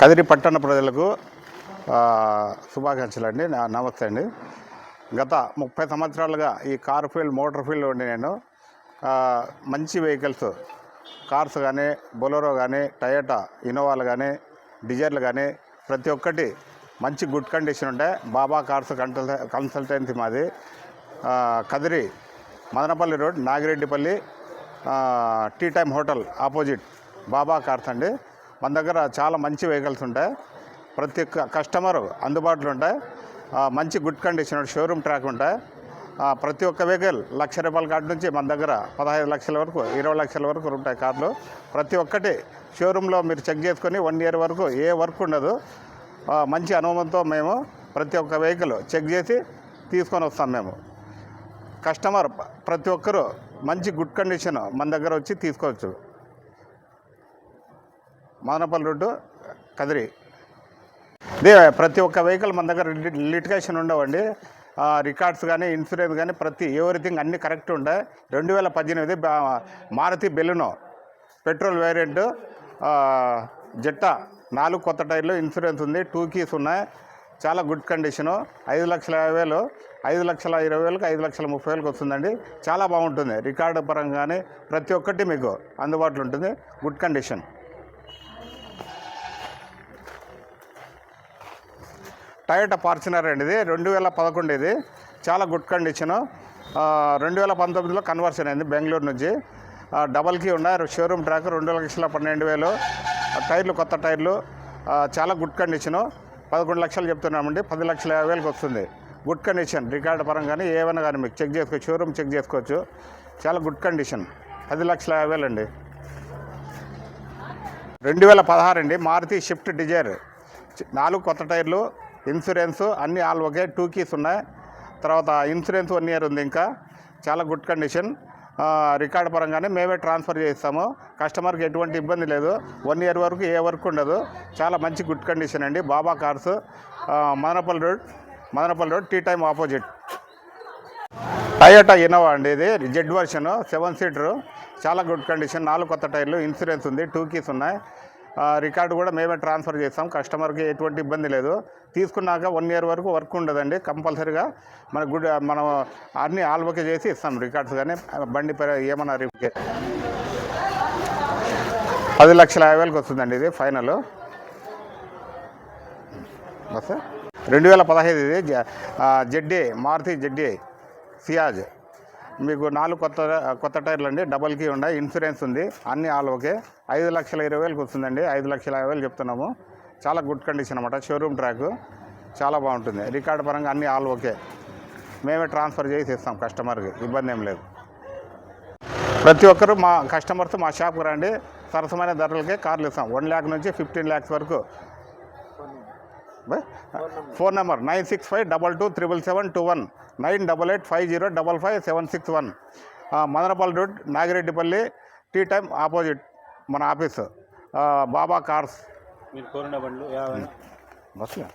కదిరి పట్టణ ప్రజలకు శుభాకాంక్షలు అండి. నా- నమస్తే అండి. గత ముప్పై సంవత్సరాలుగా ఈ కార్ ఫీల్డ్ మోటార్ ఫీల్డ్ ఉండి నేను మంచి వెహికల్స్ కార్స్ కానీ బొలెరో కానీ టయోటా ఇన్నోవాలు కానీ డిజైర్లు కానీ ప్రతి ఒక్కటి మంచి గుడ్ కండిషన్ ఉంటాయి బాబా కార్స్ కన్సల్ కన్సల్టెన్సీ మాది. Kadiri Madanapalle road Nagireddipalli tea time hotel opposite Baba cars అండి. మన దగ్గర చాలా మంచి వెహికల్స్ ఉంటాయి. ప్రతి ఒక్క కస్టమర్ అందుబాటులో ఉంటాయి. మంచి గుడ్ కండిషన్ షోరూమ్ ట్రాక్ ఉంటాయి. ప్రతి ఒక్క వెహికల్ లక్ష రూపాయల కార్డు నుంచి మన దగ్గర పదహైదు లక్షల వరకు ఇరవై లక్షల వరకు ఉంటాయి కార్లు. ప్రతి ఒక్కటి షోరూంలో మీరు చెక్ చేసుకొని వన్ ఇయర్ వరకు ఏ వర్క్ ఉండదు. మంచి అనుభవంతో మేము ప్రతి ఒక్క వెహికల్ చెక్ చేసి తీసుకొని వస్తాం మేము. కస్టమర్ ప్రతి ఒక్కరూ మంచి గుడ్ కండిషన్ మన దగ్గర వచ్చి తీసుకోవచ్చు. మదనపల్లి రోడ్డు కదిరి. ఇదే ప్రతి ఒక్క వెహికల్ మన దగ్గర లిటికేషన్ లిటిగేషన్ ఉండవండి. రికార్డ్స్ కానీ ఇన్సూరెన్స్ కానీ ప్రతి ఎవ్రీథింగ్ అన్నీ కరెక్ట్ ఉండే. రెండు వేల పద్దెనిమిది Maruti Baleno petrol variant Zeta నాలుగు కొత్త టైర్లు ఇన్సూరెన్స్ ఉంది టూ కీస్ ఉన్నాయి. చాలా గుడ్ కండిషను. ఐదు లక్షల యాభై వేలు ఐదు లక్షల ఇరవై వేలకు ఐదు లక్షల ముప్పై వేలకు వస్తుందండి. చాలా బాగుంటుంది. రికార్డు పరంగా కానీ ప్రతి ఒక్కటి మీకు అందుబాటులో ఉంటుంది. Good condition. టయోటా ఫార్చునర్ అండి ఇది. రెండు వేల పదకొండు ఇది. చాలా గుడ్ కండిషను. రెండు వేల పంతొమ్మిదిలో కన్వర్షన్ అయింది బెంగళూరు నుంచి. ఆ, డబల్ కీ ఉన్నాయి. షోరూమ్ ట్రాక్ రెండు లక్షల పన్నెండు వేలు. ఆ, టైర్లు కొత్త టైర్లు. చాలా గుడ్ కండిషను. పదకొండు లక్షలు చెప్తున్నామండి. పది లక్షల యాభై వేలకు వస్తుంది. Good condition. రికార్డు పరంగానే ఏమైనా కానీ మీకు చెక్ చేసుకోవచ్చు షోరూమ్ చెక్ చేసుకోవచ్చు. చాలా గుడ్ కండిషన్. పది లక్షల యాభై వేలు అండి. రెండు వేల పదహారు అండి. Maruti Swift Dzire. నాలుగు కొత్త టైర్లు. ఇన్సూరెన్స్ అన్నీ ఆల్ ఒకే టూ కీస్ ఉన్నాయి. తర్వాత ఇన్సూరెన్స్ వన్ ఇయర్ ఉంది ఇంకా. చాలా గుడ్ కండిషన్. రికార్డ్ పరంగానే మేమే ట్రాన్స్ఫర్ చేస్తాము. కస్టమర్కి ఎటువంటి ఇబ్బంది లేదు. వన్ ఇయర్ వరకు ఏ వర్క్ ఉండదు. చాలా మంచి గుడ్ కండిషన్ అండి. Baba cars. Madanapalle road Madanapalle road tea time opposite. Toyota Innova అండి ఇది. Z version seven seater. చాలా గుడ్ కండిషన్. నాలుగు కొత్త టైర్లు ఇన్సూరెన్స్ ఉంది. టూ కీస్ ఉన్నాయి. రికార్డు కూడా మేమే ట్రాన్స్ఫర్ చేస్తాం. కస్టమర్కి ఎటువంటి ఇబ్బంది లేదు. తీసుకున్నాక వన్ ఇయర్ వరకు వర్క్ ఉండదండి. కంపల్సరీగా మన గుడ్ మనం అన్ని ఆల్బకే చేసి ఇస్తాం రికార్డ్స్ కానీ బండి ఏమన్నా రిపేర్ పది లక్షల యాభై వేలకు వస్తుందండి ఇది ఫైనల్. బస్. రెండు వేల పదహైదు ఇది ZDi ZDi Maruti ZDi Ciaz. మీకు నాలుగు కొత్త కొత్త టైర్లు అండి. డబల్ కీ ఉన్నాయి. ఇన్సూరెన్స్ ఉంది. అన్ని ఆల్ ఓకే ఐదు లక్షల ఇరవై వేలకు వస్తుందండి. ఐదు లక్షల యాభై వేలు చెప్తున్నాము. చాలా గుడ్ కండిషన్ అనమాట షోరూమ్ ట్రాక్ చాలా బాగుంటుంది. రికార్డ్ పరంగా అన్ని ఆల్ ఓకే మేమే ట్రాన్స్ఫర్ చేసి ఇస్తాం కస్టమర్కి ఇబ్బంది ఏం లేదు. ప్రతి ఒక్కరు మా కస్టమర్స్ మా షాప్కి రండి. సరసమైన ధరలకే కార్లు ఇస్తాం. వన్ ల్యాక్ నుంచి ఫిఫ్టీన్ ల్యాక్స్ వరకు phone number nine six five double two triple seven two one. Nine double eight five zero double five seven six one. Madanapalle road Nagireddipalli tea time opposite మన ఆఫీస్. బాబా కార్స్. మీరు కోరిన బండ్లు యాభై బస్సులో?